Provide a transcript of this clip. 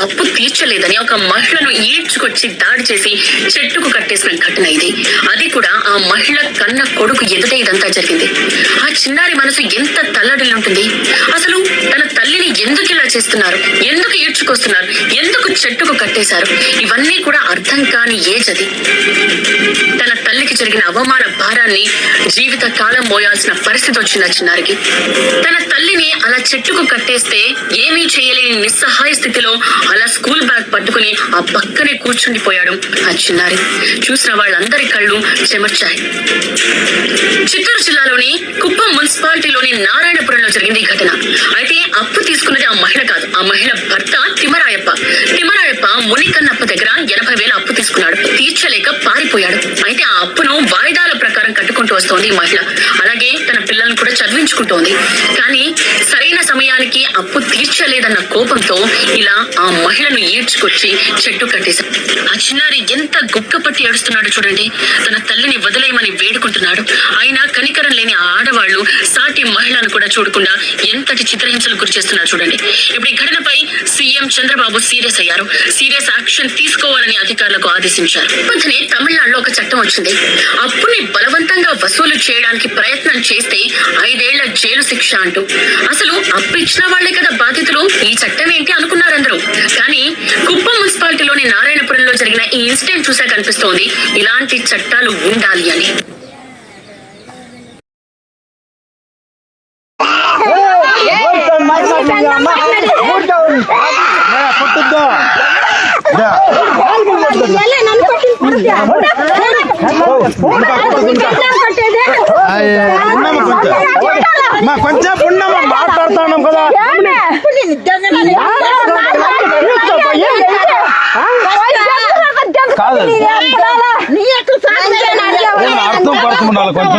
అప్పు తీర్చలేదని ఒక మహిళను ఈడ్చుకొచ్చి దాడి చేసి చెట్టుకు కట్టేసిన ఘటన ఇది. అది కూడా ఆ మహిళ కన్న కొడుకు ఎదుటే ఇదంతా జరిగింది. ఆ చిన్నారి మనసు ఎంత తల్లడిల్లుంటుంది. అసలు తన తల్లిని చేస్తున్నారు? ఎందుకు ఈడ్చుకొస్తున్నారు? ఎందుకు చెట్టుకు కట్టేశారు? ఇవన్నీ కూడా అర్థం కాని ఏజ్ అది తన తల్లికి జరిగిన అవమాన భారాన్ని జీవిత కాలం మోయాల్సిన పరిస్థితి వచ్చింది చిన్నారికి? తన తల్లిని అలా చెట్టుకు కట్టేస్తే ఏమీ చేయలేని నిస్సహాయ స్థితిలో అలా స్కూల్ బ్యాగ్ పట్టుకుని ఆ పక్కనే కూర్చుండిపోయాడు ఆ చిన్నారి. చూసిన వాళ్ళందరి కళ్ళు చెమర్చాయి. చిత్తూరు మున్సిపాలిటీలోని నారాయణపురంలో జరిగింది ఈ ఘటన. అయితే అప్పు తీసుకున్నది ఆ మహిళ కాదు. ఆ మహిళ భర్త తిమరాయప్ప తిమరాయప్ప మునికన్నప్ప దగ్గర ఎనభై వేల అప్పు తీసుకున్నాడు. తీర్చలేక పారిపోయాడు. అయితే ఆ అప్పును వాయిదాల ప్రకారం కట్టుకుంటూ వస్తోంది ఈ మహిళ. అలాగే పిల్లల్ని కూడా చదివించుకుంటోంది. కానీ సరైన సమయానికి అప్పు తీర్చలేదన్న కోపంతో ఇలా ఆ మహిళను ఈడ్చుకొచ్చి చెట్టు కట్టేశారు ఆ చిన్నారి ఎంత గుక్కపట్టి ఏడుస్తున్నాడు చూడండి. తన తల్లిని వదిలేయమని వేడుకుంటున్నాడు. అయినా కనికరం లేని ఆడవాళ్ళు సాటి మహిళను కూడా చూడకుండా ఎంతటి చిత్రహింసలు గురి చేస్తున్నారు చూడండి. ఇప్పుడు ఈ ఘటనపై సీఎం చంద్రబాబు సీరియస్ అయ్యారు. సీరియస్ యాక్షన్ తీసుకోవాలని అధికారులకు ఆదేశించారు. మధ్యనే తమిళనాడులో ఒక చట్టం వచ్చింది. అప్పుని బలవంతంగా వసూలు చేయడానికి ప్రయత్నం చేస్తే ఐదేళ్ళ జైలు శిక్ష అంటూ. అసలు అప్పు ఇచ్చిన వాళ్ళే కదా బాధితులు. ఈ చట్టం ఏంటి అనుకున్నారందరూ కానీ కుప్పం మున్సిపాలిటీలోని నారాయణపురంలో జరిగిన ఈ ఇన్సిడెంట్ చూసాక అనిపిస్తోంది. ఇలాంటి చట్టాలు ఉండాలి అని. మా కొంచెం పుణ్యమ్మ మాట్లాడుతున్నాం కదా కాదు అర్థం పడుతుండాలి కొంచెం